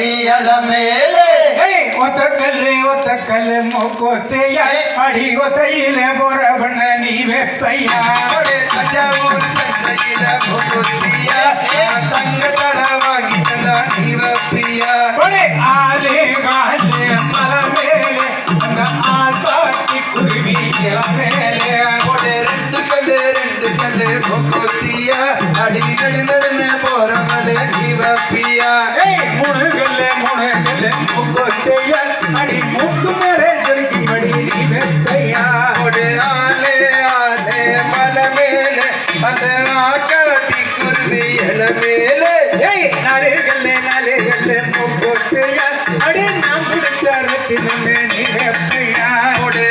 குருவியல மேலே ஏய், ஒத்த கல்லு ஒத்த கல்லு மூக்கொத்தையாய் அடி ஒத்தையில போறவண்ண நீ வெப்பையா ஒரே தஞ்சாவூர் சந்தையில முகுத்தியா தங்க தடவாகி தந்தா நீ வப்பியா ஒரே மூக்கொத்தையாய் அடி மூக்கு மேலே செலுக்கும்படி நீ வெப்பையா ஒரு ஆளே ஆளே மலை மேலே அந்த ஆக்காட்டி குருவியல மேலே. ஏய் நாலு கல்லு நாலு கல்லு மூக்கொத்தையாய் அடி நாம் பிடிச்ச ரத்தினமே நீ வெப்பையா ஒரு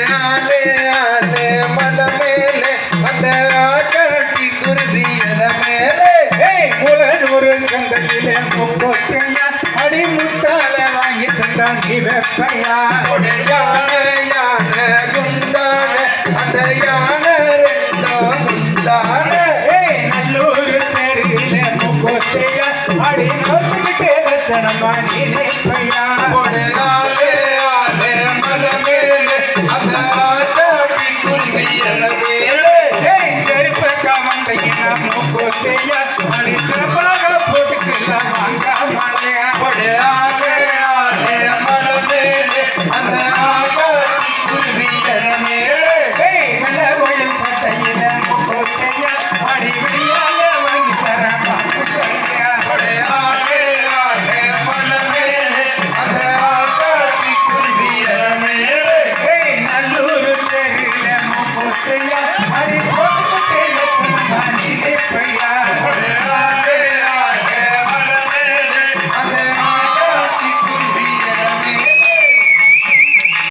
மலை மேலே அந்த ஆக்காட்டி மேலே. ஏய் குண்டானி வெப்பையா யானை யானை குண்டான அந்த யானை குண்டான நல்லூர் தெருவில முகோட்டைய அடி நோக்கிட்டே லட்சணமா நீ நெப்பையா கொடலாலே ஆலே மலமே அந்த ஆட்டாட்டி குருவியலவே போட்டுக்கலாம் வாங்க हरे